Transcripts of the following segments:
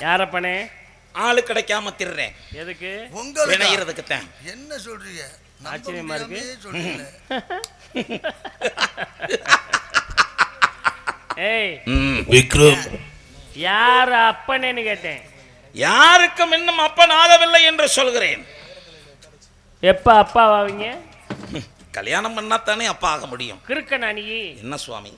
யாரப்பனே? ஆளு கிடைக்காம திர்றேன். எதுக்கு? உங்களுக்கு? வினைகிறதுக்கு தான் என்ன சொல்றீங்க? ஆச்சரியமா இருக்கு. ஏய். விக்ரம். யார் அப்பனேன்னு கேட்டேன். யாருக்கும் இன்னும் அப்பன் ஆகவில்லை என்று சொல்கிறேன். எப்ப அப்பா ஆவீங்க? கல்யாணம் பண்ணாத்தானே அப்பா ஆக முடியும். கிறுக்கனா நீ என்ன சுவாமி?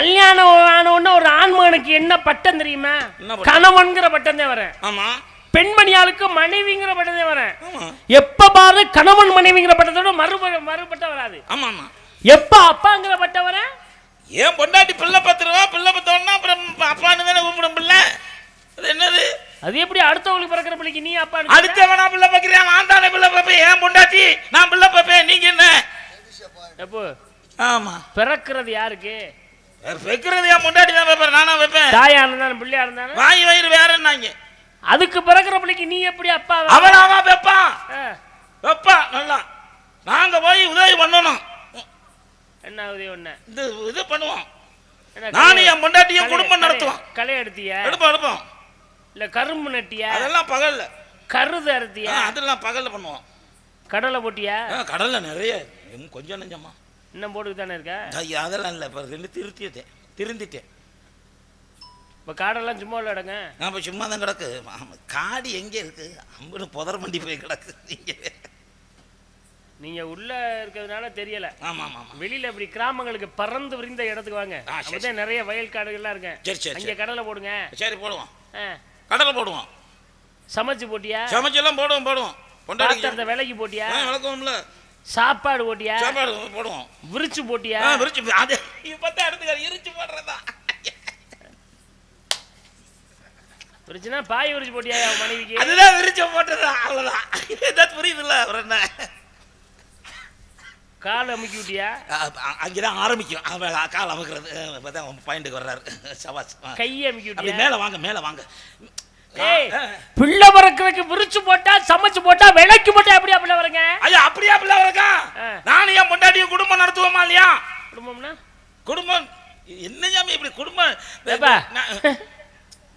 கல்யாணம் ஆனவுடனே ஒரு ஆண்மகனுக்கு என்ன பட்டம் தெரியுமா? கணவன்கிற பட்டம் தான் வரேன் ஆமா. பெண்மணியாளுக்கு மனைவிங்கிற பட்டம் தான் வரேன் ஆமா. எப்ப பாரு கணவன் மனைவிங்கிற பட்டத்தோட மறு மறுபட்டம் வராது. ஆமா ஆமா. எப்ப அப்பாங்கிற பட்டம் வர ஏன் பொண்டாட்டி பிள்ளை பத்துருவா? பிள்ளை பத்தோன்னா அப்புறம் அப்பான்னு தானே கூப்பிடும் பிள்ளை? அது என்னது? அது எப்படி அடுத்தவங்களுக்கு பிறக்கிற பிள்ளைக்கு நீ அப்பா அடுத்தவனா பிள்ளை பார்க்கிறேன் நான் தானே பிள்ளை பார்ப்பேன். ஏன் பொண்டாட்டி? நான் பிள்ளை பார்ப்பேன். நீங்க என்ன? எப்போ? ஆமா. பிறக்கிறது யாருக்கு? வைக்கிறது என் பொண்டாட்டி தான் வைப்பேன் நானா வைப்பேன். தாயா இருந்தாலும் பிள்ளையா இருந்தாலும் வாய் வயிறு வேற என்னங்க அதுக்கு பிறக்கிற பிள்ளைக்கு நீ எப்படி அப்பா அவனாவா வைப்பான் வைப்பான் நல்லா. நாங்க போய் உதவி பண்ணணும். என்ன உதவி இது இது பண்ணுவோம். நானும் என் பொண்டாட்டியும் குடும்பம் நடத்துவோம். களை எடுத்தியா? எடுப்போம் எடுப்போம். இல்ல கரும்பு நட்டியா? அதெல்லாம் பகல்ல. கருது அறுத்தியா? அதெல்லாம் பகல்ல பண்ணுவோம். கடலை போட்டியா? ஆ, கடல்ல நிறைய கொஞ்சம் நெஞ்சமா. இன்னும் போட்டுக்கு தானே இருக்க? ஐயா, அதெல்லாம் இல்லை. இப்போ ரெண்டு திருத்திட்டேன். திருந்திட்டேன். இப்ப காடெல்லாம் சும்மா இடங்க. நான் இப்போ சும்மா தான் கிடக்கு காடு எங்கே இருக்கு? அம்புன்னு புதர் மண்டி போய் கிடக்கு. இங்கே நீங்க உள்ள இருக்கிறதுனால தெரியல. ஆமாம் ஆமாம் வெளியில இப்படி கிராமங்களுக்கு பறந்து விரிந்த இடத்துக்கு வாங்க. அப்பதான் நிறைய வயல் காடுகள்லாம் இருக்கு. சரி, சரி, சரி. கடலை போடுங்க. சரி போடுவோம். ஆ. கடலை போடுவோம். சமைச்சு போட்டியா? சமைச்செல்லாம் போடுவோம் போடுவோம். பாத்திரத்தை விலைக்கு போட்டியா? ஆ விளக்குவோம்ல. சாப்பாடு போட்டியா? சாப்பாடு போடுவோம். விரிச்சு போட்டியா? விரிச்சு அது இப்போ தான் எடுத்துக்காரு இரிச்சு போடுறதா? விரிச்சுனா பாய் விரிச்சு போட்டியா உன் மனைவிக்கு? அதுதான் விரிச்சு போட்டதா அவ்வளோதான் ஏதாவது புரியுதுல்ல அப்புறம் என்ன? கால் அமுக்கி விட்டியா? அங்கே தான் ஆரம்பிக்கும். கால் அமுக்கிறது தான் பாயிண்ட்டுக்கு வர்றாரு. சவாஸ் ஆ. கை அமுக்கி விட்டியா? மேலே வாங்க மேலே வாங்க. பிள்ளை பிறக்கிறதுக்கு விரிச்சு போட்டா சமைச்சு போட்டா விலைக்கு போட்டா எப்படி பிள்ளை வருங்க? ஐயா அப்படியா பிள்ளை ஆ. நானும் என் பொண்டாட்டியும் குடும்பம் நடத்துவோமா இல்லையா? குடும்பம்னா? குடும்பம் என்ன ஜாமி இப்படி குடும்பம்?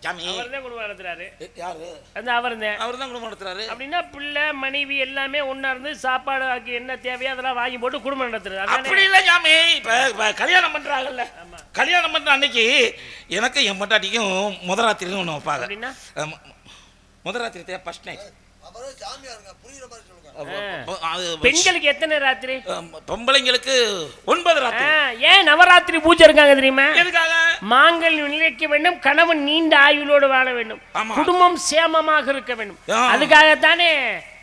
ஜாமி. அவர் தான் குடும்பம் நடத்துறாரு. யாரு? அந்த அவர் தான் அவர் தான் குடும்பம் நடத்துறாரு. அப்படின்னா பிள்ளை மனைவி எல்லாமே ஒண்ணா இருந்து சாப்பாடு ஆக்கி என்ன தேவையோ அதெல்லாம் வாங்கி போட்டு குடும்பம் நடத்துறது அப்படி இல்ல ஜாமி. இப்ப கல்யாணம் பண்றாங்கல்ல. கல்யாணம் பண்ற அன்னைக்கு எனக்கு என் பொண்டாட்டிக்கும் முதராத்திரின்னு ஒன்று வைப்பாங்க. முதராத்திரி ஃபர்ஸ்ட் நைட் பெண்களுக்கு எத்தனை ராத்திரி? பொம்பளைங்களுக்கு ஒன்பது ராத்திரி. ஏன் நவராத்திரி பூஜை இருக்காங்க தெரியுமா? எதுக்காக? மாங்கல் நிலைக்க வேண்டும் கணவன் நீண்ட ஆயுளோடு வாழ வேண்டும். குடும்பம் சேமமாக இருக்க வேண்டும். அதுக்காகத்தானே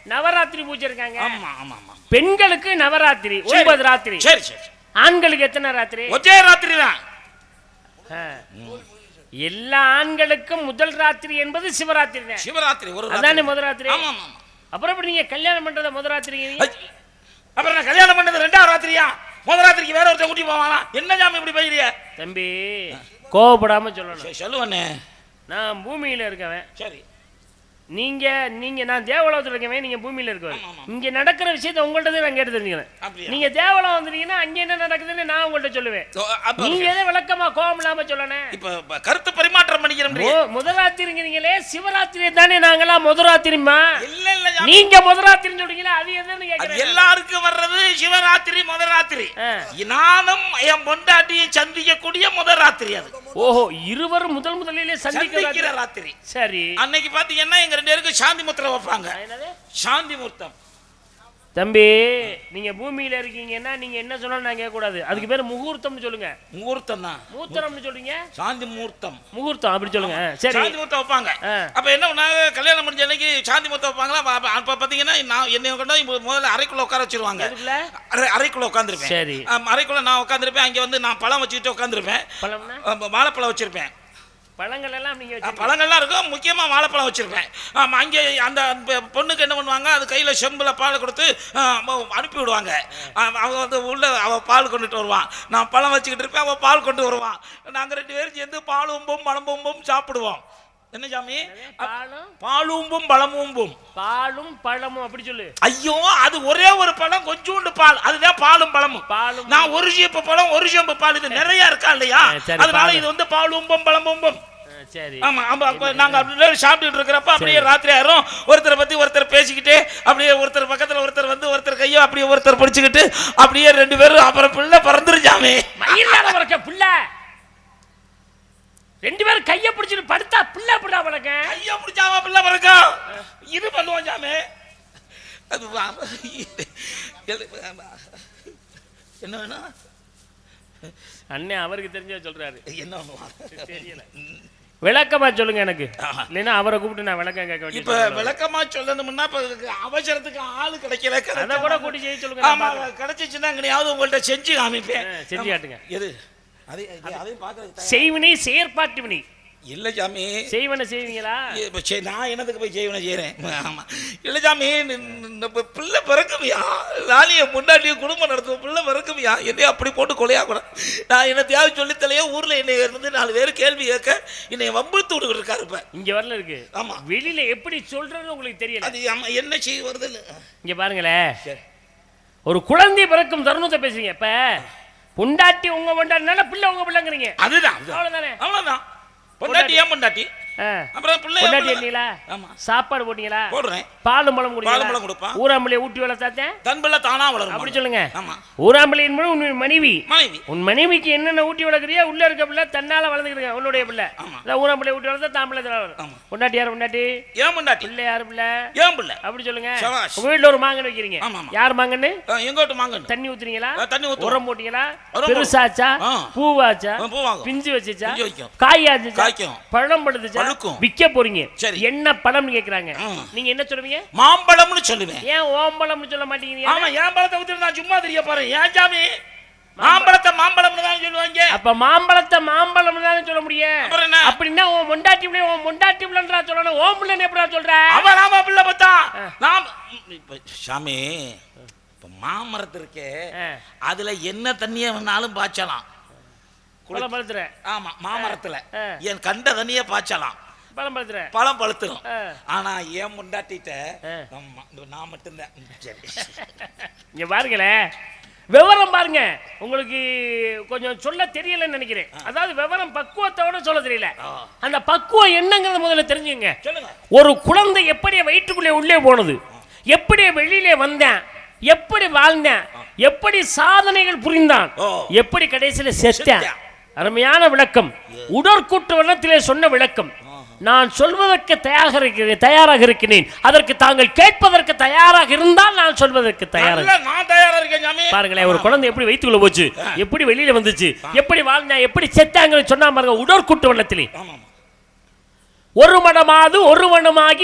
நவராத்திரி பூஜை இருக்காங்க. ஆமா ஆமா ஆமா. பெண்களுக்கு நவராத்திரி. ஒன்பது ராத்திரி. சரி சரி. ஆண்களுக்கு எத்தனை ராத்திரி? ஒற்றை ராத்திரி தான் ஆ. எல்லா ஆண்களுக்கும் முதல் ராத்திரி என்பது சிவராத்திரி தான். சிவராத்திரி ஒரு அதானே. முதல் ராத்திரி? ஆமா ஆமா ஆமா அப்புறம் இப்படி நீங்க கல்யாணம் பண்றத முதல் ராத்திரி அப்புறம் நான் கல்யாணம் பண்ணது ரெண்டாவது ராத்திரியா? முதல் ராத்திரிக்கு வேற ஒருத்தன் கூட்டி போவானா? என்ன ஜாமி இப்படி போயிரிய தம்பி கோவப்படாம சொல்லணும். சொல்லுவண்ணே நான் பூமியில இருக்கவன். சரி. நீங்க நீங்க நான் தேவலோகத்துல இருக்கவன் நீங்க பூமியில ஆமா. இங்க நடக்கிற விஷயத்தை உங்கள்ட்ட நான் கேட்டு தெரிஞ்சுக்கிறேன்? நீங்க தேவலம் வந்துட்டீங்கன்னா அங்க என்ன நடக்குதுன்னு நான் உங்கள்ட்ட சொல்லுவேன். நீங்க எதை விளக்கமா கோவம் இல்லாம சொல்லணும் இப்ப கருத்து பரிமாற்றம் பண்ணிக்கிறோம் ஓ முதராத்திரிங்கிறீங்களே சிவராத்திரி தானே நாங்களாம் முதராத்திரிமா இல்ல இல்ல. நீங்க முதராத்திரின்னு சொல்றீங்களா? அது எதுன்னு கேக்குறேன் எல்லாருக்கும் வர்றது சிவராத்திரி முதல் ராத்திரி ஆ. நானும் என் பொண்டாட்டியை சந்திக்கக்கூடிய முதல் ராத்திரி அது. ஓஹோ இருவரும் முதல் முதலிலே சந்திக்கிற ராத்திரி. சரி. அன்னைக்கு பாத்தீங்கன்னா எங்க ரெண்டு பேருக்கு சாந்தி முத்திரை வைப்பாங்க. என்னது? சாந்தி முகூர்த்தம் தம்பி நீங்க பூமியில இருக்கீங்கன்னா நீங்க என்ன சொன்னாலும் நான் கேட்க கூடாது அதுக்கு பேர் முகூர்த்தம்னு சொல்லுங்க. முகூர்த்தம் தான் மூத்தரம்னு சொல்றீங்க? சாந்தி முகூர்த்தம் முகூர்த்தம் அப்படி சொல்லுங்க. சரி. சாந்தி முகூர்த்தம் வைப்பாங்க. அப்ப என்ன பண்ணாங்க கல்யாணம் முடிஞ்ச அன்னைக்கு சாந்தி முகூர்த்தம் வைப்பாங்களா? அப்ப- பாத்தீங்கன்னா நான் என்னை கொண்டு முதல்ல அறைக்குள்ள உட்கார வச்சிருவாங்க. அறைக்குள்ள உட்காந்துருப்பேன் சரி. அறைக்குள்ள நான் உட்காந்துருப்பேன் அங்க வந்து நான் பழம் வச்சுக்கிட்டு உட்காந்துருப்பேன் பழம்னா? வாழைப்பழம் வச்சிருப்பேன். பழங்கள் எல்லாம் நீங்க ஆ, வச்சிருக்கீங்க. பழங்கள்லாம் இருக்கும். முக்கியமா வாழைப்பழம் வச்சிருப்பேன் ஆமா அங்கே அந்த பொண்ணுக்கு என்ன பண்ணுவாங்க அது கையில செம்புல பால் கொடுத்து அனுப்பி விடுவாங்க. அவங்க வந்து உள்ள அவ பால் கொண்டுட்டு வருவான். நான் பழம் வச்சுக்கிட்டு இருப்பேன் அவன் பால் கொண்டு வருவான். நாங்க ரெண்டு பேரும் சேர்ந்து பால் உம்பும் சாப்பிடுவோம். என்ன சாமி? பாலும்? பாலூம்பும் பழமூம்பும் பாலும் பழமும் அப்படி சொல்லு. ஐயோ அது ஒரே ஒரு பழம் கொஞ்சூண்டு பால். அதுதான் பாலும் பழமும். பாலும் நான் ஒரு சீப்பு பழம் ஒரு சீப்பு பால். இது நிறைய இருக்கா இல்லையா? அதனால. இது வந்து பாலூம்பும் பழமூம்பும் சரி. ஆமா அப்ப நாங்க அப்படியே சாப்பிட்டுட்டு இருக்கிறப்ப அப்படியே ராத்திரி ஆயிரும். ஒருத்தரை பத்தி ஒருத்தர் பேசிக்கிட்டு அப்படியே ஒருத்தர் பக்கத்துல ஒருத்தர் வந்து ஒருத்தர் கையோ அப்படியே ஒருத்தர் பிடிச்சுக்கிட்டு அப்படியே ரெண்டு பேரும் அப்புறம் பிள்ளை பிறந்துருச்சாமே பிள்ளை. ரெண்டு பேரும் கைய பிடிச்சிட்டு படுத்தா பிள்ளை எப்படிடா வளர்க்க? கையோ பிடிச்சாமா பிள்ளை பிறக்கும் இது பண்ணுவோம் எது- என்ன வேணும்? அண்ணன் அவருக்கு தெரிஞ்ச சொல்றாரு. என்ன பண்ணுவான் தெரியல. விளக்கமா சொல்லுங்க எனக்கு. இல்லைன்னா அவரை கூப்பிட்டு நான் விளக்கம் கேட்க இப்ப வேண்டிய விளக்கமா சொல்லணும்னா இப்ப அவசரத்துக்கு ஆளு கிடைக்கல அதை கூட கூட்டி செய்ய சொல்லுங்க ஆமா. கிடைச்சிச்சுன்னா எங்கனையாவது உங்கள்ட்ட செஞ்சு காமிப்பேன் செஞ்சு. காட்டுங்க. எது அது அதையும் பார்க்கறது செய்வினை செயற்பாட்டு வினை இல்ல சாமி செய்வன செய்வீங்களா? இப்ப சரி, நான் என்னத்துக்கு போய் செய்வன செய்யறேன் ஆமா. இல்ல சாமி இப்ப பிள்ளை பிறக்குமியா? நாளைய முன்னாடியே குடும்பம் நடத்துவோம் பிள்ளை பிறக்குமியா? என்னைய அப்படி போட்டு கொலையா கூட. நான் என்னத்தையாவது சொல்லித்தலையோ ஊர்ல என்னை இருந்து நாலு பேர் கேள்வி கேட்க என்னை வம்பிழுத்து விட்டுக்கிட்டு இருக்காரு இப்ப. இங்க வரல இருக்கு. ஆமா. வெளியில எப்படி சொல்றதுன்னு உங்களுக்கு தெரியல. அது ஆமா, என்ன செய்ய வருதுன்னு. இங்க பாருங்களேன். ஒரு குழந்தை பிறக்கும் தருணத்தை பேசுறீங்க இப்ப. பொண்டாட்டி உங்க பொண்டாட்டினால பிள்ளை உங்க பிள்ளைங்கிறீங்க. அதுதான். அவ்வளவுதானே? அவ்வளவுதான். பொண்டாட்டி ஏன் பொண்டாட்டி. அப்புறம் பிள்ளை ஆமா. சாப்பாடு போட்டீங்களா? போடுறேன். பாலும் பழம் பாலும் பழம் குடிக்கலாம் கொடுப்பான். ஊராம்பளைய ஊட்டி வளர்த்தாத்தேன் தன் பிள்ளை தானா வளரும்? அப்படி சொல்லுங்க. ஊராம்பளையின் மூலம் உன் மனைவி. உன் மனைவிக்கு என்னென்ன ஊட்டி வளர்க்குறியா உள்ள இருக்க பிள்ளை தன்னால வளர்ந்துக்கிடுங்க உன்னுடைய பிள்ளை. அதான் ஊராம்பளைய ஊட்டி வளர்த்தா தான் பிள்ளை வளரும். பொண்டாட்டி யார் பொண்டாட்டி? ஏன் பொண்டாட்டி? பிள்ளை யார் பிள்ளை? ஏன் பிள்ளை? அப்படி சொல்லுங்க. உங்க வீட்டுல ஒரு மாங்கன்னு வைக்கிறீங்க. யார் மாங்கன்னு ஆ, எங்கோட்டு மாங்கன்னு தண்ணி ஊத்துறீங்களா? தண்ணி. உரம் போட்டீங்களா? பெருசாச்சா. பூவாச்சா. பிஞ்சு வச்சுச்சா. காய் ஆச்சுச்சா. பழம் படுத்துச்சா? பழுக்கும். விற்க போறீங்க. சரி. என்ன பழம்னு கேக்குறாங்க. நீங்க என்ன சொல்லுவீங்க? மாம்பழம்னு சொல்லுவேன். ஏன் ஓம்பழம்னு சொல்ல மாட்டேங்கிறீங்க? ஆமா ஏன் பழத்தை ஊத்திட்டு நான் சும்மா தெரிய போறேன். ஏன் சாமி? மாம்பழத்தை மாம்பழம்னு தான் சொல்லுவாங்க. அப்ப மாம்பழத்தை மாம்பழம் தானே சொல்ல முடியும்? அப்படின்னா உன் மொண்டாட்டி பிள்ளை உன் மொண்டாட்டி பிள்ளைன்றா சொல்லணும். ஓம் பிள்ளைன்னு எப்படா சொல்ற? அவன் நாம பிள்ளை பார்த்தா. நாம் இப்ப சாமி இப்ப மாமரத்து இருக்கே. அதுல என்ன தண்ணிய வேணாலும் பாய்ச்சலாம். பழம் பழுத்துற. ஆமா மாமரத்துல. என் கண்ட தண்ணிய பாய்ச்சலாம். பழம் பழுத்துற. பழம் பழுத்துரும். ஆனா ஏன் முண்டாட்டிட்ட நான் மட்டும்தான். இங்க பாருங்களேன் விவரம் பாருங்க. உங்களுக்கு கொஞ்சம் சொல்ல தெரியலன்னு நினைக்கிறேன். அதாவது விவரம் பக்குவத்தோட சொல்ல தெரியல. அந்த பக்குவம் என்னங்கிறத முதல்ல தெரிஞ்சுங்க. ஒரு குழந்தை எப்படி வயிற்றுக்குள்ளே உள்ளே போனது? எப்படி வெளியிலே வந்தேன்? எப்படி வாழ்ந்தேன்? எப்படி சாதனைகள் புரிந்தான். எப்படி கடைசியில செத்தேன். அருமையான விளக்கம். உடற்கூட்டு வண்ணத்திலே சொன்ன விளக்கம். நான் சொல்வதற்கு தயாராக இருக்கிறேன் தயாராக இருக்கிறேன் அதற்கு தாங்கள் கேட்பதற்கு தயாராக இருந்தால் நான் சொல்வதற்கு தயாராக நல்ல நான் தயாரா இருக்கேன் பாருங்களேன் ஒரு குழந்தை எப்படி வயிற்றுக்குள்ள போச்சு? எப்படி வெளியில வந்துச்சு? எப்படி வாழ்ந்தா? எப்படி செத்தாங்கன்னு சொன்னா பாருங்க உடற்கூட்டு வண்ணத்திலே. ஒரு மடமாது ஒரு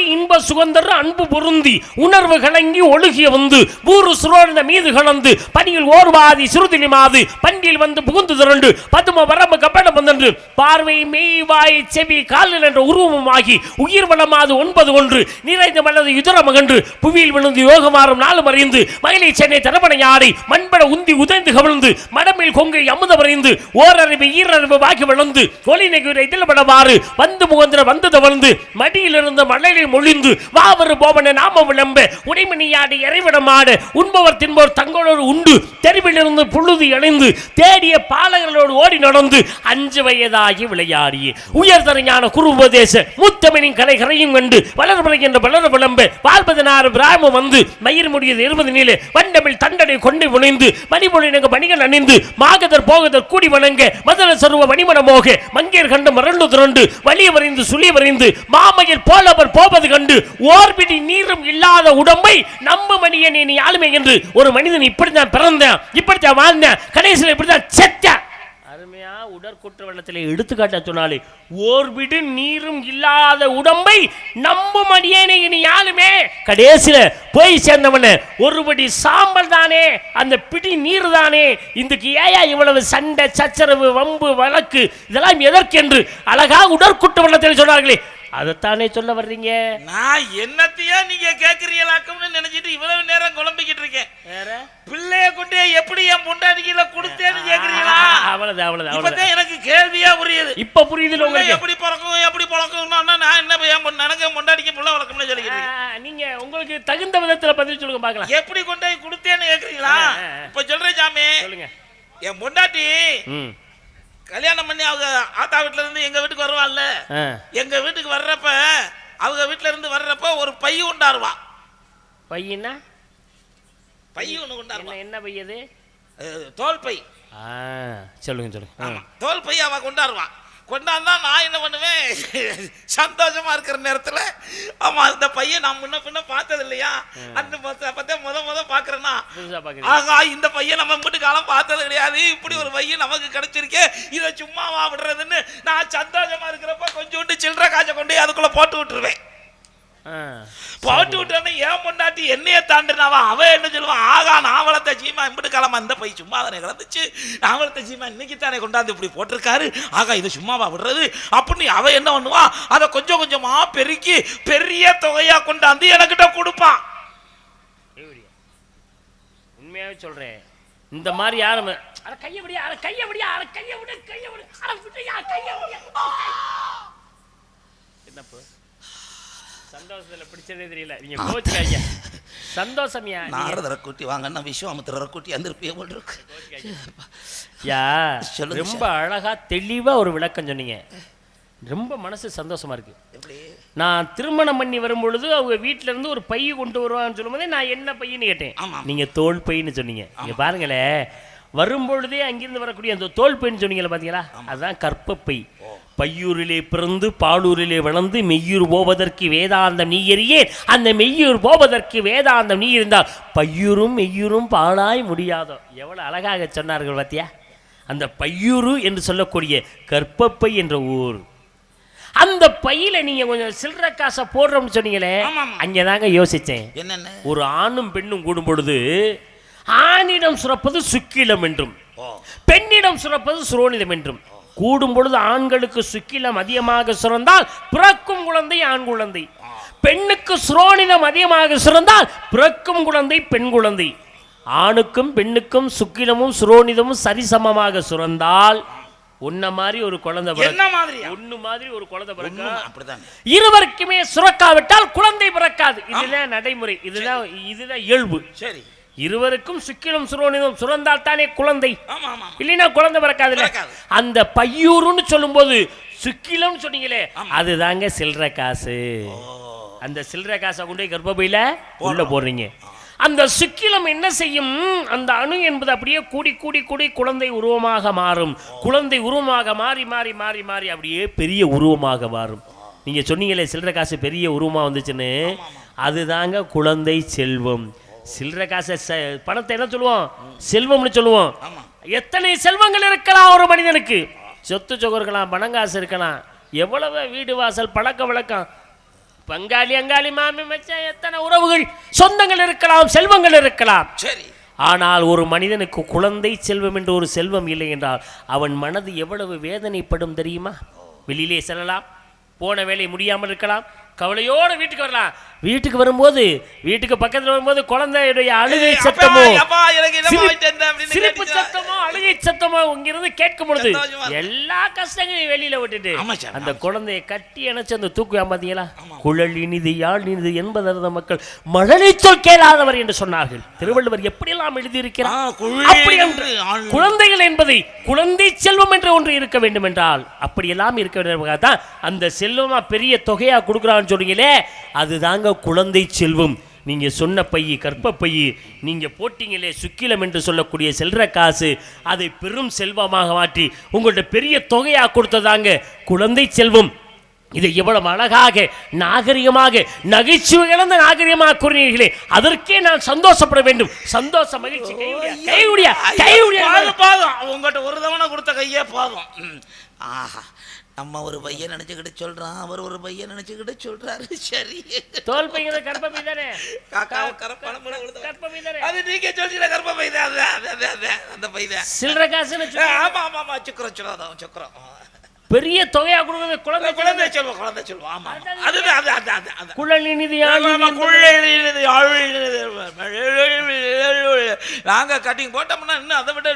இன்ப சுகந்தர் அன்பு பொருந்தி உணர்வு கலங்கி ஒழுகிய வந்து ஊரு சுரோர்ந்த மீது கலந்து பனியில் ஓர்வாதி சுருதினி மாது பண்டில் வந்து புகுந்து திரண்டு பதும வரம்பு கப்பட வந்தன்று பார்வை மெய் வாய் செவி காலில் என்ற உருவமாகி உயிர் வளமாது ஒன்பது ஒன்று நிறைந்த மனது யுதர மகன்று புவியில் விழுந்து யோகமாறும் நாளும் அறிந்து மயிலை சென்னை தரப்பனை ஆடை மண்பட உந்தி உதைந்து கவிழ்ந்து மடமில் கொங்கை அமுத வரைந்து ஓரறிவு ஈரறிவு வாக்கி வளர்ந்து ஒளி நெகுரை தில்படவாறு வந்து முகந்திர வந்து தவழ்ந்து மடியிலிருந்து மலையிலே மொழிந்து வாவரு போவன நாம விளம்ப உடைமணியாடு இறைவிடமாடு உண்பவர் தின்பவர் தங்களோடு உண்டு தெருவிலிருந்து புழுதி அணைந்து தேடிய பாலகர்களோடு ஓடி நடந்து அஞ்சு வயதாகி விளையாடிய. உயர்தரஞான குரு உபதேச மூத்தமனின் கலை கரையும் கண்டு வளர்வடைகின்ற வளர விளம்ப வாழ்பதினாறு பிராமம் வந்து மயிர் முடியது இருபது நீளே வண்டமிழ் தண்டனை கொண்டு முனைந்து மணிமொழி பணிகள் அணிந்து மாகதர் போகதர் கூடி வணங்க மதன சருவ மணிமணமோக மங்கையர் கண்டு மரண்டு திரண்டு வலியவரைந்து சுழியவரை சுழிய மாமையில் போலவர் போவது கண்டு ஓர்பிடி நீரும் இல்லாத உடம்பை நம்ம மணியன் நீ ஆளுமை என்று ஒரு மனிதன் இப்படித்தான் பிறந்தேன் இப்படித்தான் வாழ்ந்தேன் கடைசியில் இப்படித்தான் செத்தேன். அருமையா உடற்குற்ற வெள்ளத்தில் எடுத்துக்காட்ட சொன்னாலே ஓர்பிடு நீரும் இல்லாத உடம்பை நம்பும் அடியேனே இனி யாருமே? கடைசியில போய் சேர்ந்தவன ஒருபடி சாம்பல் தானே அந்த பிடி நீர் தானே இந்துக்கு ஏயா இவ்வளவு சண்டை சச்சரவு வம்பு வழக்கு இதெல்லாம் எதற்கென்று? அழகா உடற்குற்ற வெள்ளத்தில் சொன்னார்களே அதைத்தானே சொல்ல வர்றீங்க? நான் என்னத்தையா நீங்க கேக்குறீங்களாக்கும்னு நினைச்சிட்டு இவ்வளவு நேரம் குழம்பிக்கிட்டு இருக்கேன். வேற? பிள்ளைய கொண்டு எப்படி என் பொண்டாட்டியில கொடுத்தேன்னு கேக்குறீங்களா? அவ்வளவுதான் அவ்வளவுதான் இப்பதான் எனக்கு கேள்வியா புரியுது. இப்ப புரியுதுல பிள்ளை உங்களுக்கு. எப்படி பிறக்கும் எப்படி பிறக்கும் நான் பொண்ணு எனக்கு முன்னாடிக்கு புள்ள வளர்க்கணும்னு ஆ, சொல்லிக்கிறீங்க நீங்க உங்களுக்கு தகுந்த விதத்துல பதில் சொல்லுங்க பார்க்கலாம். எப்படி கொண்டு கொடுத்தேன்னு கேக்குறீங்களா. இப்ப சொல்றேன் சாமி. சொல்லுங்க. என் பொண்டாட்டி ம். கல்யாணம் பண்ணி அவங்க ஆத்தா வீட்டுல இருந்து எங்க வீட்டுக்கு வருவாள்ல? எங்க வீட்டுக்கு வர்றப்ப அவங்க வீட்டுல இருந்து வர்றப்ப ஒரு பை கொண்டாருவா பையனா பை ஒண்ணு கொண்டாருவா என்ன பையது தோல் பை. சொல்லுங்க சொல்லுங்க. தோல் பை அவ கொண்டாருவான் கொண்டாந்தா நான் என்ன பண்ணுவேன்? சந்தோஷமா இருக்கிற நேரத்துல ஆமா இந்த பையன் நான் முன்ன பின்ன பார்த்தது இல்லையா? அந்த பத்த முத முத பாக்குறீங்க ஆகா இந்த பையன் நம்ம வீட்டு காலம் பார்த்தது கிடையாது. இப்படி ஒரு பையன் நமக்கு கிடைச்சிருக்கே. இதை சும்மாவா விடுறதுன்னு நான் சந்தோஷமா இருக்கிறப்ப கொஞ்சோண்டு சில்லற காசை கொண்டு போய் அதுக்குள்ள போட்டு விட்டுருவேன். போட்டு விட்டோன்னே ஏன் பொண்டாட்டி என்னைய தாண்டினாவா? அவன் என்ன சொல்லுவான் ஆகா நாவலத்தை சீமா இம்பிட்டு காலமா இந்த பை சும்மா தானே கிடந்துச்சு. நாவலத்தை சீமா இன்னைக்கு தானே கொண்டாந்து இப்படி போட்டிருக்காரு. ஆகா இது சும்மாவா விடுறது? அப்படின்னு அவன் என்ன பண்ணுவான் அதை கொஞ்சம் கொஞ்சமா பெருக்கி பெரிய தொகையா கொண்டாந்து எனக்கிட்ட கொடுப்பான்? உண்மையாவே சொல்றேன். இந்த மாதிரி யாரும் அட கைய விடியா அட கைய விடியா அட கைய விடு கைய விடு. அட விடுயா கைய விடியா என்னப்பு? சந்தோஷத்துல பிடிச்சதே தெரியல. நீங்க கோச்சுக்காங்க சந்தோஷம்யா நீங்க- நாரதரை கூட்டி வாங்கன்னா விஸ்வாமித்திரரை கூட்டி வந்திருப்பிய போல் இருக்கு. யா ரொம்ப அழகா தெளிவா ஒரு விளக்கம் சொன்னீங்க. ரொம்ப மனசு சந்தோஷமா இருக்கு. எப்படி? நான் திருமணம் பண்ணி வரும்பொழுது அவங்க வீட்ல இருந்து ஒரு பை கொண்டு வருவான்னு சொல்லும்போதே நான் என்ன பையன்னு கேட்டேன். நீங்க தோல் பைன்னு சொன்னீங்க. இங்க பாருங்களேன். வரும்பொழுதே அங்கிருந்து வரக்கூடிய அந்த தோல் பைன்னு சொன்னீங்களா பாத்தீங்களா? அதுதான் கற்பப்பை. பையூரிலே பிறந்து பாலூரிலே வளர்ந்து மெய்யூர் போவதற்கு வேதாந்தம் நீ எறியே அந்த மெய்யூர் போவதற்கு வேதாந்தம் நீ இருந்தால் பையூரும் மெய்யூரும் பாழாய் முடியாதோ. எவ்வளவு அழகாக சொன்னார்கள் பாத்தியா? அந்த பையூரு என்று சொல்லக்கூடிய கற்பப்பை என்ற ஊர். அந்த பையில நீங்க கொஞ்சம் சில்லற காசை போடுறோம்னு சொன்னீங்களே. ஆமா. அங்கதாங்க யோசிச்சேன். என்னென்ன? ஒரு ஆணும் பெண்ணும் கூடும் பொழுது ஆணிடம் சுரப்பது சுக்கிலம் என்றும் பெண்ணிடம் சுரப்பது சுரோனிதம் என்றும். கூடும் பொழுது ஆண்களுக்கு சுக்கிலம் அதிகமாக சுரந்தால் பிறக்கும் குழந்தை ஆண் குழந்தை. பெண்ணுக்கு சுரோனிதம் அதிகமாக சுரந்தால் பிறக்கும் குழந்தை பெண் குழந்தை. ஆணுக்கும் பெண்ணுக்கும் சுக்கிலமும் சுரோனிதமும் சரிசமமாக சுரந்தால் உன்ன மாதிரி ஒரு குழந்தை என்ன மாதிரியா? ஒண்ணு மாதிரி ஒரு குழந்தை பிறக்கும் அப்படிதான் இருவருக்குமே சுரக்காவிட்டால் குழந்தை பிறக்காது. இதுதான் நடைமுறை. இதுதான் இதுதான் இயல்பு. சரி. இருவருக்கும் சுக்கிலும் சுரோனிதம் சுரந்தால் தானே குழந்தை இல்லைன்னா குழந்தை பிறக்காதுல்ல? பிறக்காது. அந்த பையூருன்னு சொல்லும்போது சுக்கிலம்னு சொன்னீங்களே அதுதாங்க சில்லற காசு. அந்த சில்லற காசை கொண்டு போய் கர்ப்பப்பையில உள்ள போடுறீங்க. அந்த சுக்கிலம் என்ன செய்யும்? அந்த அணு என்பது அப்படியே கூடி கூடி கூடி குழந்தை உருவமாக மாறும். குழந்தை உருவமாக மாறி மாறி மாறி மாறி அப்படியே பெரிய உருவமாக மாறும். நீங்க சொன்னீங்களே சில்லற காசு பெரிய உருவமா வந்துச்சுன்னு. அதுதாங்க குழந்தை செல்வம். சில்லற காசை பணத்தை என்ன சொல்லுவோம்? செல்வம்னு சொல்லுவோம். எத்தனை செல்வங்கள் இருக்கலாம் ஒரு மனிதனுக்கு? சொத்து சொகம் இருக்கலாம் பணங்காசு இருக்கலாம். எவ்வளவு வீடு வாசல் பழக்க வழக்கம்? பங்காளி அங்காளி மாமி மச்சான் எத்தனை உறவுகள்? சொந்தங்கள் இருக்கலாம் செல்வங்கள் இருக்கலாம். சரி. ஆனால் ஒரு மனிதனுக்கு குழந்தை செல்வம் என்று ஒரு செல்வம் இல்லை என்றால் அவன் மனது எவ்வளவு வேதனைப்படும் தெரியுமா? வெளியிலே செல்லலாம். போன வேலை முடியாமல் இருக்கலாம். கவலையோடு வீட்டுக்கு வரலாம். வீட்டுக்கு வரும்போது வீட்டுக்கு பக்கத்தில் வரும்போது குழந்தையுடைய அழுகை சத்தமோ சிரிப்பு-? சத்தமோ அழுகை சத்தமோ இங்கிருந்து கேட்கும் பொழுது. எல்லா கஷ்டங்களையும் வெளியில விட்டுட்டு அந்த குழந்தையை கட்டி அணைச்சு அந்த தூக்குவான் பாத்தீங்களா குழல் இனிது யாழ் இனிது என்பதறிந்த மக்கள் மழலை சொல் கேளாதவர் என்று சொன்னார்கள். திருவள்ளுவர் எப்படியெல்லாம் எழுதியிருக்கிறார்? அப்படி என்று. குழந்தைகள் என்பதை குழந்தை செல்வம் என்று ஒன்று இருக்க வேண்டும் என்றால் அப்படியெல்லாம் இருக்க வேண்டும் தான் அந்த செல்வமா பெரிய தொகையா கொடுக்குறான்னு சொல்றீங்களே அதுதாங்க குழந்தை செல்வம். நீங்க சொன்ன பைய கற்ப பைய நீங்க போட்டீங்களே சுக்கிலம் என்று சொல்லக்கூடிய செல்ற காசு அதை பெரும் செல்வமாக மாற்றி உங்கள்ட்ட பெரிய தொகையா கொடுத்ததாங்க குழந்தை செல்வம். இதை எவ்வளவு அழகாக நாகரிகமாக நகைச்சுவை இழந்த நாகரிகமாக கூறினீர்களே அதற்கே நான் சந்தோஷப்பட வேண்டும். சந்தோஷ மகிழ்ச்சி கையுடியா கையுடியா பாதும் உங்ககிட்ட ஒரு தவணை கொடுத்த கையே பாதும். ஆஹா. நம்ம ஒரு பையன் நினைச்சுக்கிட்டு சொல்றான் அவர் ஒரு பையன் நினைச்சுக்கிட்டு சொல்றாரு. சரி. தோல் பையன் கர்ப்பப்பை தானே காக்காவை கரப்பான கர்ப்பப்பை தானே அது நீங்க சொல்றீங்க கர்ப்ப பை தான் அந்த பை தான் சில்லற காசுன்னு சொல்லி- ஆமா ஆமா ஆமா சுக்கரம் சுக்கரம் சுக்கரம். பெரிய தொகையா கொடுக்குறது குழந்தை குழந்தை செல்வம். குழந்தை செல்வம். ஆமா. அதுதான் அது அது அது அது குழல் இனிது யாழ் ஆமா, இனிது குள்ளை இழுது, ஆழ் இழுது. நாங்க கட்டிங் போட்டோம்னா இன்னும் அதை விட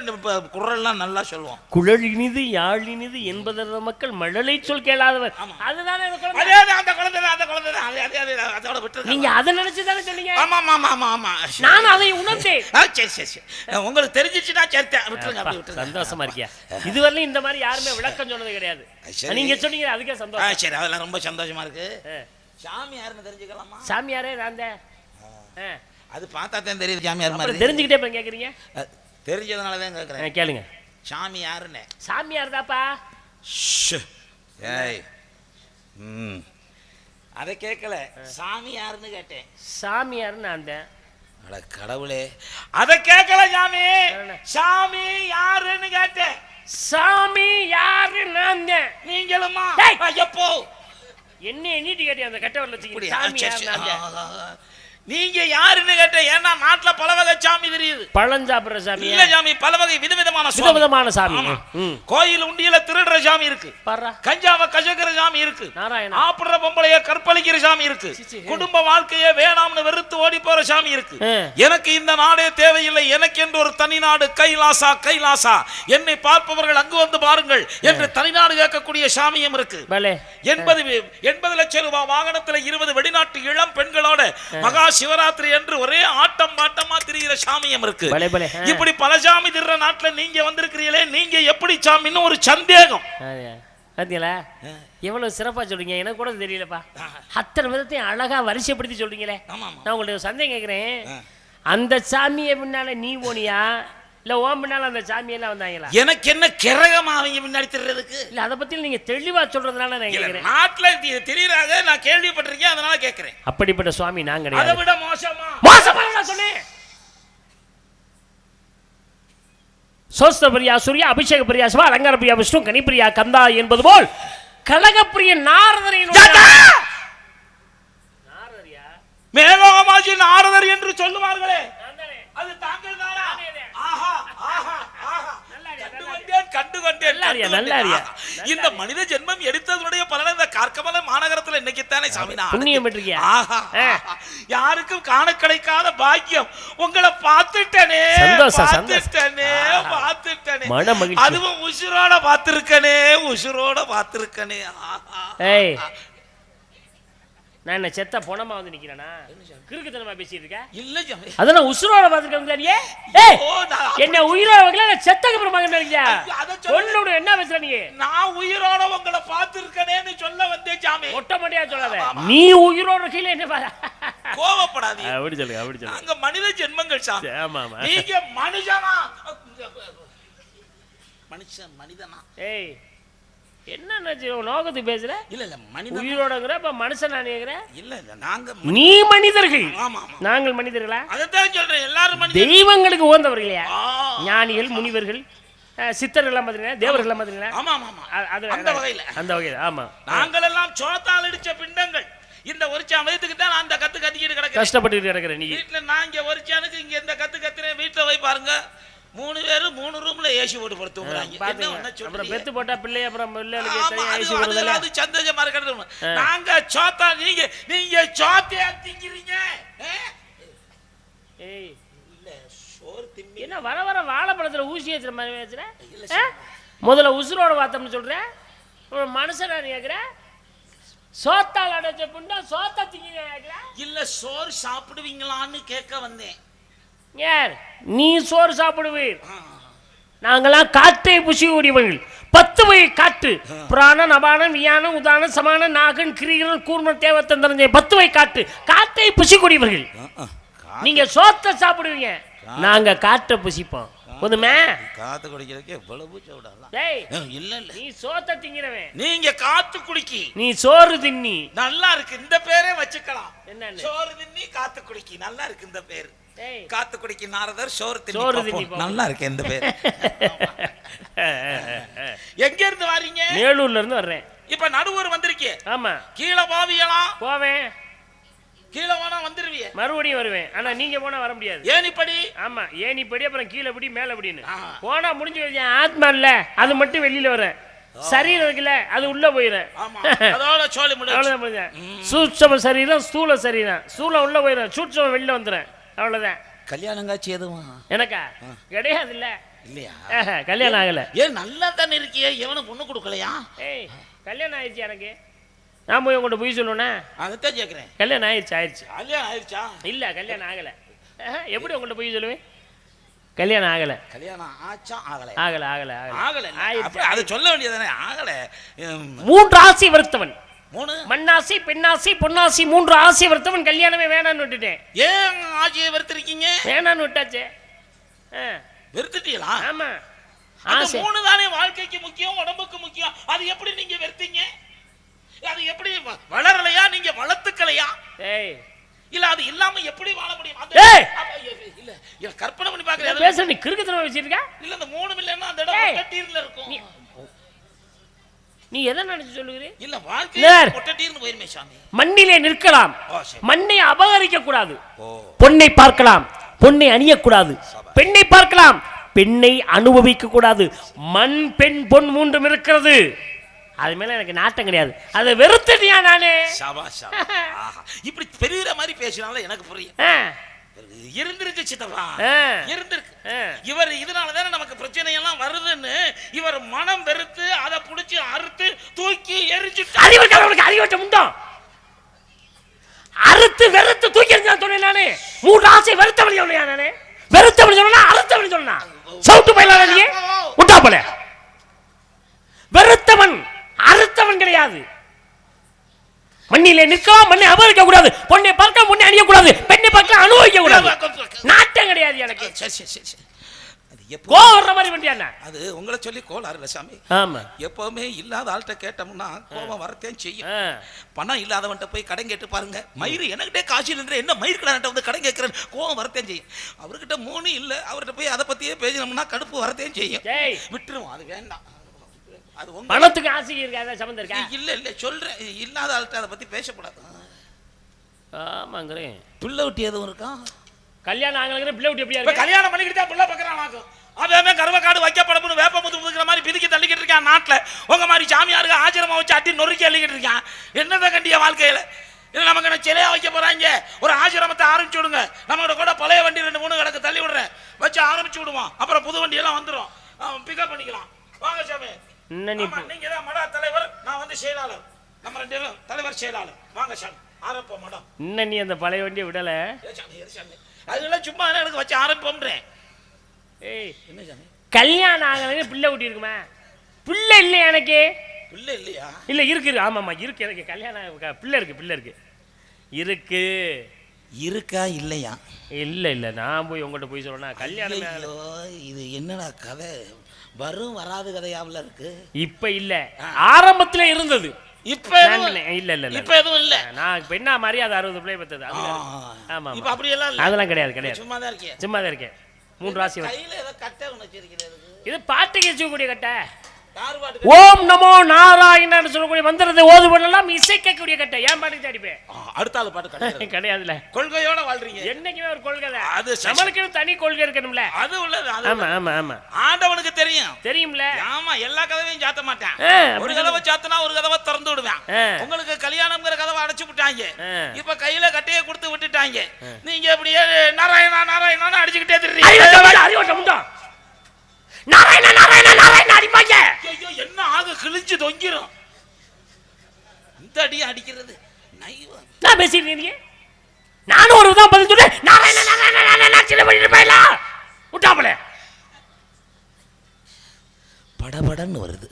குரல்லாம் நல்லா சொல்லுவோம். குழல் இனிது யாழ் இனிது என்பதற்ற மக்கள் மழலை சொல் கேளாதவர். அதுதானே. அதே அந்த குழந்தை அந்த குழந்தை அதே அதே அதே அதோட விட்டு நீங்க அதை நினைச்சு தானே சொன்னீங்க? ஆமா ஆமா ஆமா ஆமா நான் அதை உணர்ந்தேன். சரி சரி சரி. உங்களுக்கு தெரிஞ்சிச்சுன்னா அப்படி விட்டுருங்க. சந்தோஷமா இருக்கியா? இதுவரையிலும் இந்த மாதிரி யாருமே விளக்கம் சொன்னது கிடையாது. சரி. நீங்க சொன்னீங்க அதுக்கே சந்தோஷம். சரி அதெல்லாம் ரொம்ப சந்தோஷமா இருக்கு. சாமி யாருன்னு தெரிஞ்சுக்கலாமா? சாமியாரே நான். அது பார்த்தா தான் தெரியுது சாமியார் மாதிரி. தெரிஞ்சுக்கிட்டே இப்ப கேக்குறீங்க? அ, தெரிஞ்சதுனால தான் கேட்குறேன் கேளுங்க. சாமி யாருன்னு? சாமியார் தாப்பா. ஏய். ம். அதை கேட்கல. சாமி யாருன்னு கேட்டேன். சாமியார் நான் தான். அட கடவுளே. அதை கேட்கல சாமி? சாமி யாருன்னு கேட்டேன். சாமி யாரு நான் தான் நீங்களுமா. எப்போ என்ன எண்ணிட்டு கேட்டியா அந்த கட்டவரில் வச்சுக்கிட்டு? சாமி யார். நான் தான். நீங்க யாருன்னு கேட்டேன் ஏன்னா நாட்டுல பல வகை சாமி தெரியுது. பழம் சாப்பிடுற சாமி இல்ல சாமி பல வகை விதவிதமான. விதவிதமான சாமி. கோயில் உண்டியல திருடுற சாமி இருக்கு. கஞ்சாவை கசக்கிற சாமி இருக்கு. ஆப்பிடுற பொம்பளைய கற்பழிக்கிற சாமி இருக்கு. குடும்ப வாழ்க்கையே வேணாம்னு வெறுத்து ஓடி போற சாமி இருக்கு. எனக்கு இந்த நாடே தேவையில்லை. எனக்கு என்று ஒரு தனி நாடு கைலாசா கைலாசா. என்னை பார்ப்பவர்கள் அங்கு வந்து பாருங்கள் என்று தனிநாடு கேட்கக்கூடிய சாமியும் இருக்கு. எண்பது எண்பது லட்சம் ரூபாய் வாகனத்துல இருபது வெளிநாட்டு இளம் பெண்களோட மகா சிவராத்திரி என்று ஒரே ஆட்டம் பாட்டமா திரிகிற சாமியம் இருக்கு. இப்படி பல சாமி திர்ற நாட்டுல நீங்க வந்திருக்கிறீங்களே நீங்க எப்படி சாமின்னு ஒரு சந்தேகம். பாத்தீங்களா? எவ்வளவு சிறப்பா சொல்றீங்க. எனக்கு கூட தெரியலப்பா. அத்தனை விதத்தையும் அழகா வரிசைப்படுத்தி சொல்றீங்களே. நான் உங்கள்ட்ட ஒரு சந்தேகம் கேட்குறேன். அந்த சாமியை பின்னால நீ போனியா? இல்ல ஓம் பின்னால அந்த சாமியெல்லாம் வந்தாங்களா? எனக்கு என்ன கிரகமா அவங்க முன்னாடி திர்றதுக்கு? இல்ல அதை பத்தி நீங்க தெளிவா சொல்றதுனால நான் இல்ல, கேட்கிறேன் நாட்டுல தெரியுறாங்க நான் கேள்விப்பட்டிருக்கேன் அதனால கேட்கிறேன் அப்படிப்பட்ட சுவாமி நான் அதை கிடையாது விட மோசமா? மோசமா நான் சொன்னேன். சோஸ்த பிரியா சூர்யா அபிஷேக பிரியா சிவா அலங்கார பிரியா விஷ்ணு கனிப்பிரியா கந்தா என்பது போல் கனகப்பிரிய நாரதரை ஜாதா! நாரதரியா? மேலோகமாஜி நாரதர் என்று சொல்லுவார்களே. அது தாங்கள் தானா. இந்த மனித ஜென்மம் எடுத்ததுடைய பலன் இந்த கார்க்கமல மாநகரத்துல இன்னைக்கு தானே சாமி நான் புண்ணியம். யாருக்கும் காண கிடைக்காத பாக்கியம். உங்களை பார்த்துட்டனே. பார்த்துட்டனே பார்த்துட்டனே. அதுவும் உசுரோட பார்த்திருக்கனே உசுரோட பார்த்திருக்கனே. நான் என்ன செத்த பொணமா வந்து நிக்கிறேனா? கிறுக்குத்தனமா பேசிட்டு இருக்க? இல்ல அதான் உசுரோட பாத்துருக்கேன் ஏய் என்ன உயிரோட வைக்கல நான் செத்தக்கு அப்புறம் பார்க்க நினைக்கியா ஐயோ, அதை சொல்லு. பொண்ணோட என்ன பேசுற நீ? நான் உயிரோட உங்களை பார்த்திருக்கனேன்னு சொல்ல வந்தேன் சாமி. மொட்டை மொட்டையா சொல்லாத. நீ உயிரோட இருக்கையில என்ன பாரு கோவப்படாதீங்க அப்படி சொல்லுங்க அப்படி சொல்லுங்க. நாங்க மனித ஜென்மங்கள் சாமி. ஆமா ஆமா. நீங்க மனுஷனா மனுஷன் மனிதனா? ஏய் என்ன நோக்கத்துக்கு பேசுற? இல்ல இல்ல மனிதன் உயிரோடங்கிற இப்ப மனுஷன் நான் கேக்குற இல்ல இல்ல நாங்க நீ மனிதர்கள். நாங்கள் மனிதர்களா? அதைத்தான் சொல்றேன் எல்லாரும் தெய்வங்களுக்கு உகந்தவர்களையா ஞானிகள் முனிவர்கள் சித்தர்கள்லாம் பார்த்தீங்கன்னா தேவர்கள்லாம் பார்த்தீங்கன்னா ஆமா ஆமா ஆமா. அ- அது அந்த வகையில. அந்த வகையில் ஆமா. நாங்கள் எல்லாம் சோத்தால் அடிச்ச பிண்டங்கள். இந்த ஒரு சமயத்துக்கு தான் அந்த கத்து கத்திக்கிட்டு கிடக்கிறேன். கஷ்டப்பட்டு கிடக்குற நீ. வீட்டுல நான் இங்க ஒரு சானுக்கு இங்க இந்த கத்து கத்துறேன். வீட்டுல போய் பாருங்க. மூணு பேரும் மூணு ரூம்ல ஏசி போட்டு ஒண்ணு அப்புறம்? பெத்து போட்டா பிள்ளை அப்புறம் பிள்ளைகளுக்கு அது- சந்தோஷமா இருக்கிறது நாங்க சோத்தா நீங்க நீங்க சோத்தையா திங்கிறீங்க? ஏய். இல்ல சோறு திம்மி என்ன வர வர வாழைப்பழத்துல ஊசி ஏத்துற மாதிரி ஆ? முதல்ல உசுரோட வாத்தம்னு சொல்ற? ஒரு மனுஷனா நீ கேக்குற? சோத்தால் அடைச்ச புண்டா சோத்தா திங்க கேக்குற? இல்ல சோறு சாப்பிடுவீங்களான்னு கேட்க வந்தேன். யார் நீ சோறு சாப்பிடுவீர். நாங்களாம் காற்றை புசி உடையவர்கள் பத்து வகை காற்று புராணம் நபானம் வியானம் உதானம் சமானம் நாகன் கிரீகன் கூர்மன் தேவத்தந்திரஞ்சை பத்து வகை காற்று காற்றை புசிக்கூடியவர்கள் நீங்க சோத்தை சாப்பிடுவீங்க. நாங்க காற்றை புசிப்போம். போதுமே? காத்து குடிக்கிறதுக்கு எவ்வளவு டேய் இல்ல இல்ல. நீ சோத்தை திங்கிறவன். நீங்க காத்து குடிக்கி. நீ சோறு தின்னி. நல்லா இருக்கு இந்த பேரே வச்சுக்கலாம். என்னன்னு சோறு தின்னி காத்து குடிக்கி. நல்லா இருக்கு இந்த பேர். காத்து குடிக்கி நாரதர் சோறு தின்னி. நல்லா இருக்கு இந்த பேர்? எங்க இருந்து வாரீங்க? மேலூர்ல இருந்து வர்றேன். இப்ப நடுவர் வந்திருக்கீங்க ஆமா. கீழே பாவியலாம் போவேன். கீழே வேணா வந்துருவிய. மறுபடியும் வருவேன். ஆனா நீங்க போனா வர முடியாது. ஏன் இப்படி? ஆமா ஏன் இப்படி? அப்புறம் கீழே படி மேல படின்னு. போனா முடிஞ்சு வச்சு ஆத்மா இல்ல. அது மட்டும் வெளியில வரேன் சரீரம் இருக்குல்ல அது உள்ள போயிடும் அவ்வளவுதான் முடிஞ்சேன் சூட்சம சரீரம் ஸ்தூல சரீரம். ஸ்தூலம் உள்ள போயிடும் சூட்சமம் வெளில வந்துடும் அவ்வளவுதான். கல்யாணம் காட்சி எதுவும்? எனக்கா? கிடையாது இல்ல இல்லையா? கல்யாணம் ஆகல. ஏன் நல்லா தானே இருக்கியே? எவனும் பொண்ணு கொடுக்கலையா? ஏய் கல்யாணம் ஆயிடுச்சு எனக்கு. நான் போய் உங்கள்கிட்ட போய் சொல்லுவேனே அதைத்தான் கேட்குறேன் கல்யாணம் ஆயிடுச்சு ஆயிடுச்சு. கல்யாணம் ஆயிடுச்சா? இல்ல கல்யாணம் ஆகல. எப்படி உங்கள்கிட்ட போய் சொல்லுவேன்? கல்யாணம் ஆகல. கல்யாணம் ஆச்சா? ஆகலை. ஆகல ஆகல ஆகல. ஆகலை அதை சொல்ல வேண்டியதானே ஆகலை. மூன்று ஆசை வருத்தவன் மூணு. மண்ணாசை பெண்ணாசை பொன்னாசை மூன்று ஆசை வருத்தவன் கல்யாணமே வேணான்னு விட்டுட்டேன். ஏன் ஆட்சியை வெறுத்திருக்கீங்க? வேணான்னு விட்டாச்சே. வெறுத்துட்டீங்களா? ஆமா. அந்த ஆசை. மூணு தானே வாழ்க்கைக்கு முக்கியம் உடம்புக்கு முக்கியம். அது எப்படி நீங்க வெறுத்தீங்க? அது எப்படி வளரலையா? நீங்க வளர்த்துக்கலையா? ஏய். இல்ல அது இல்லாம எப்படி வாழ முடியும்? இல்ல, இல்ல கற்பனை பண்ணி பாக்குறேன் பேசுற நீ கிறுக்குத்தனமா வச்சிருக்க இல்ல அந்த மூணு இல்லைன்னா அந்த இடம் இருக்கும். நீ- எதை நினைச்சு சொல்லுகிறே? இல்ல வாழ்க்கை மண்ணிலே நிற்கலாம். மண்ணை அபகரிக்க கூடாது பொன்னை பார்க்கலாம். பொன்னை அணியக்கூடாது. பெண்ணை பார்க்கலாம். பெண்ணை அனுபவிக்க கூடாது மண் பெண் பொன் மூன்றும் இருக்கிறது. அது மேல எனக்கு நாட்டம் கிடையாது. அதை வெறுத்துட்டியா நானு. இப்படி பெரிய மாதிரி பேசினாலும் எனக்கு புரியும். இருந்திருக்கு சித்தப்பா. இருந்திருக்கு. இவர் இதனால தானே நமக்கு பிரச்சனை எல்லாம் வருதுன்னு இவர் மனம் வெறுத்து அதை புடிச்சு அறுத்து தூக்கி எரிஞ்சுட்டு அறிவு இருக்கா உனக்கு அறிவட்ட முண்டம் அறுத்து வெறுத்து தூக்கி எறிஞ்சா சொன்னேன் நானு. மூன்று ஆசை வெறுத்தவன் சொன்னியா நானு வெறுத்தவன் சொன்னா அறுத்தவன் சொன்னா சவுட்டு பயிலாத நீ? உண்டா போல. வெறுத்தவன் அறுத்தவன் கிடையாது. மண்ணிலே நிற்கவும் மண்ணை அபகரிக்க கூடாது பொண்ணை பார்க்க பொண்ணை அணிய கூடாது பெண்ணை பார்க்க அனுபவிக்க கூடாது நாட்டம் கிடையாது எனக்கு. சரி சரி சரி சரி. அது எப்போ கோவம் வர்ற மாதிரி பண்ணியா அது உங்களை சொல்லி கோளாறு இல்லை சாமி. ஆமா. எப்பவுமே இல்லாத ஆள்கிட்ட கேட்டோம்னா கோபம் வரத்தையும் செய்யும். பணம் இல்லாதவன்ட்ட போய் கடன் கேட்டு பாருங்க. மயிறு எனக்கிட்டே காசு இல்லைன்ற என்ன மயிர் கடன் வந்து கடன் கேட்கிறேன் கோபம் வரத்தையும் செய்யும். அவர்கிட்ட மூணு இல்லை. அவர்கிட்ட போய் அதை பத்தியே பேசினோம்னா கடுப்பு வரத்தையும் செய்யும். விட்டுருவோம். அது வேண்டாம். அது உங்க பணத்துக்கு ஆசை இருக்கா? சம்மந்தம் இருக்கா? இல்ல இல்ல சொல்றேன். இல்லாத ஆள்கிட்ட அதை பத்தி பேசக்கூடாது. ஆமாங்கிறேன். பிள்ளை விட்டி எதுவும் இருக்கா? கல்யாணம் ஆகலங்கிற பிள்ளை விட்டு எப்படியா இப்ப இருக்கு? கல்யாணம் பண்ணிக்கிட்டு தான் பிள்ளை பார்க்கறானாக்கும் அவன் கருவக்காடு வைக்கப்படணும் வேப்ப முத்து முதுக்கிற மாதிரி பிதுக்கி தள்ளிக்கிட்டு இருக்கான் நாட்டுல. உங்க மாதிரி சாமியாருக்கு ஆச்சரியமா வச்சு அட்டி நொறுக்கி அள்ளிக்கிட்டு இருக்கான். என்னதான் கண்டிய வாழ்க்கையில? இல்லை நமக்கு என்ன சிலையா வைக்க போறாங்க? ஒரு ஆசிரமத்தை ஆரம்பிச்சு விடுங்க. நம்மகிட்ட கூட பழைய வண்டி ரெண்டு மூணு கிடக்கு தள்ளி விடுறேன். வச்சு ஆரம்பிச்சு விடுவோம். அப்புறம் புது வண்டி எல்லாம் வந்துடும் பிக்கப் பண்ணிக்கலாம். வாங்க சாமி. நீங்க தான் மட தலைவர். நான் வந்து செயலாளர். நம்ம ரெண்டு பேரும் தலைவர் செயலாளர். வாங்க சாமி. ஆரம்பிப்போம் மடம். இன்னும் நீ அந்த பழைய வண்டியை விடல. அதெல்லாம் சும்மா எனக்கு வச்சு ஆரம்பிப்போம்ன்றேன் ஏய் என்ன சாமி? கல்யாணம் ஆகலங்க பிள்ளை இருக்குமா. பிள்ளை இல்லையா எனக்கு? பிள்ளை இல்லையா? இல்ல இருக்கு ஆமாம்மா இருக்கு எனக்கு கல்யாணம் பிள்ளை இருக்கு பிள்ளை இருக்கு. இருக்கு. இருக்கா இல்லையா? இல்ல இல்ல. நான் போய் உங்கள்கிட்ட போய் சொல்லணும் கல்யாணம் இது என்னடா கதை? வரும் வராது கதையாவில் இருக்கு. இப்ப இல்ல. ஆரம்பத்துல இருந்தது. இப்ப இல்ல இல்ல இப்ப எதுவும் இல்ல. நான் பெண்ணா மாதிரி அது அறுபது பிள்ளை ஆ, ஆமா இப்ப அப்படி எல்லாம் அதெல்லாம் கிடையாது கிடையாது. சும்மா தான் இருக்கேன் சும்மா தான் இருக்கேன். மூன்று ராசி. கையில ஏதோ கட்டை ஒன்று வச்சிருக்கிறது இது பாட்டுக்கு வச்சுக்கக்கூடிய கட்டை. ஓம் நமோ நாராயணன் சொல்லக்கூடிய மந்திரத்தை ஓது பண்ணலாம் இசைக்கக்கூடிய கட்டை. ஏன் தான் அடிப்பேன் அடுத்த ஆள் பாட்டு கிடையாதுல கொள்கையோட வாழ்றீங்க. என்னைக்குமே ஒரு கொள்கை அது. நம்மளுக்கு தனி கொள்கை இருக்கணும்ல. அது உள்ளது ஆமா ஆமா ஆமா. ஆண்டவனுக்கு தெரியும். தெரியும்ல. ஆமா எல்லா கதவையும் சாத்த மாட்டேன். ஒரு கதவை சாத்தினா ஒரு கதவை திறந்து விடுவேன். உங்களுக்கு கல்யாணம்ங்கிற கதவை அடைச்சு விட்டாங்க. இப்ப கையில கட்டையை கொடுத்து விட்டுட்டாங்க. நீங்க இப்படியே நாராயணா நாராயணான்னு அடிச்சுக்கிட்டே திரிறீங்க? நாராயண நாராயண நாராயண அடிப்பாங்க. ஐயோ என்ன ஆக கிழிஞ்சு தொங்கிரும். இந்த அடி அடிக்கிறது நைவா நான் பேசிட்டு நானும் ஒரு விதம் பதில் சொல்றேன். நாராயண நாராயண நாராயண சின்ன பண்ணிட்டு போயிடலாம் விட்டாமல படபடன்னு வருது.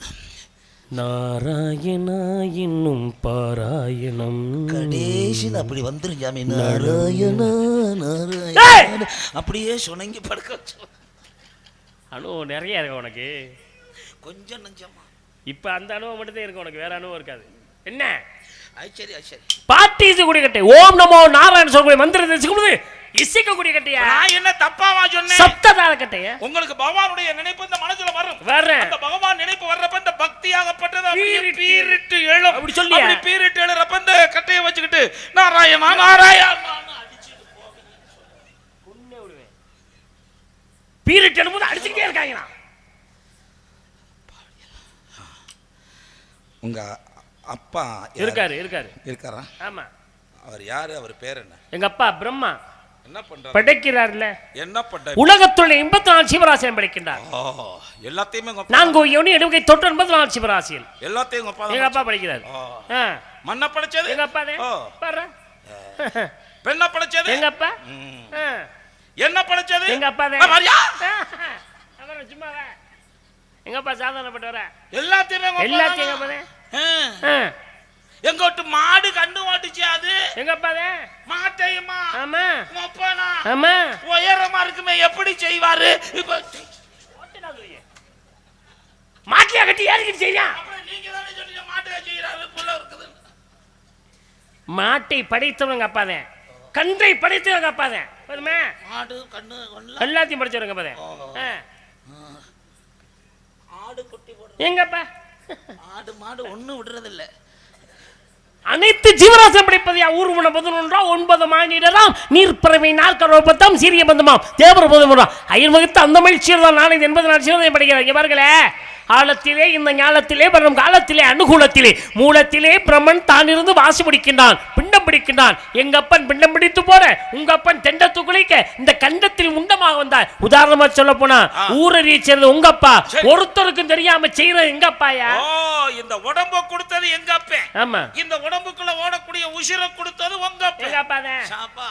நாராயணா இன்னும் பாராயணம். கடைசியில் அப்படி வந்துரும் ஜாமி நாராயணா! நாராயணா. அப்படியே சுணங்கி படுக்க வச்சு அனுபவம் நிறைய இருக்கு உனக்கு? கொஞ்சம் நஞ்சமா. இப்ப அந்த அனுபவம் மட்டும் தான் இருக்கு உனக்கு? வேற அனுபவம் இருக்காது. என்ன? சரி சரி. பாட்டி இசைக்கூடிய கட்டை. ஓம் நமோ நாராயண சொல்லக்கூடிய மந்திரத்தை இசைக்கும்போது இசைக்கக்கூடிய கட்டையா? நான் என்ன தப்பாவா சொன்னேன்? சப்ததார கட்டையா? உங்களுக்கு பகவானுடைய நினைப்பு இந்த மனசுல வரும். வர்றேன் அந்த பகவான் நினைப்பு வர்றப்ப இந்த பக்தியாகப்பட்டது அப்படியே பீரிட்டு. எழும். அப்படி சொல்லியா? அப்படி பீரிட்டு எழுறப்ப இந்த கட்டையை வச்சுக்கிட்டு நாராயணா நாராயணா பீரிட்டு போது அடிச்சுக்கிட்டே இருக்காங்களா உங்க அப்பா? இருக்காரு இருக்காரு. இருக்காரா? ஆமா. அவர் யாரு? அவர் பேர் என்ன? எங்க அப்பா பிரம்மா. என்ன பண்றாரு? படைக்கிறார்ல. என்ன பண்ற உலகத்துள்ள எண்பத்தி நாலு சிவராசியம் படைக்கின்றார் எல்லாத்தையுமே நான்கு யோனி எடுக்கை தொட்டு எண்பத்தி நாலு சிவராசியில். எல்லாத்தையும் உங்க அப்பா எங்க அப்பா படிக்கிறார். மண்ணை படைச்சது? எங்க அப்பா பாரு. பெண்ணை படைச்சது? எங்க அப்பா. என்ன படைச்சது எங்க அப்பா சும்மா. எங்க அப்பா சாதாரணப்பட்டு வர. எல்லாத்தையுமே எல்லாத்தையும் எங்க? அப்பா ஆ. எங்க விட்டு மாடு கண்ணு மாட்டுச்சு அது? எங்க அப்பா மாட்டையுமா? ஆமா. அப்பானா? ஆமா. உயரமா இருக்குமே எப்படி செய்வாரு? இப்ப மாட்டியா கட்டி ஏறிக்கிட்டு செய்யா? நீங்க தானே சொன்னீங்க மாட்டை செய்யறாரு புள்ள இருக்குது. மாட்டை படைத்தவங்க அப்பாதேன் கன்றை படைத்தவங்க அப்பாதேன் போதுமே மாடு கண்ணு கண்ணு எல்லாத்தையும் அப்பாதேன் ஆ. ஆடு குட்டி போடுறது எங்க அப்பா ஆடு மாடு ஒண்ணும் விடுறது இல்ல அனைத்து ஜீவராசம் படைப்பது யா ஊர்வன பதினொன்றா ஒன்பது மாநிலம் நீர்ப்பறவை நாற்கரோபத்தம் சீரிய பந்தமாம் தேவர பதமுறா அயல் வகுத்து அந்த மகிழ்ச்சியில் தான் நாளை எண்பது நாள் சிவனை படிக்கிறாங்க பாருங்களே. ஆழத்திலே இந்த ஞாலத்திலே வரும் காலத்திலே அனுகூலத்திலே மூலத்திலே பிரம்மன் தான் இருந்து வாசி பிடிக்கின்றான் பிண்டம் பிடிக்கின்றான். எங்க அப்பன் பிண்டம் பிடித்து போற? உங்க அப்பன் தெண்டத்து குளிக்க இந்த கண்டத்தில் உண்டமாக வந்தார் உதாரணமா சொல்ல போனா ஊரறிய சேர்ந்த உங்க அப்பா. ஒருத்தருக்கும் தெரியாம செய்யறது எங்க அப்பாயா ஓ இந்த உடம்ப கொடுத்தது எங்க ஆமா. இந்த உடம்புக்குள்ள ஓடக்கூடிய உசிரை கொடுத்தது உங்க அப்பா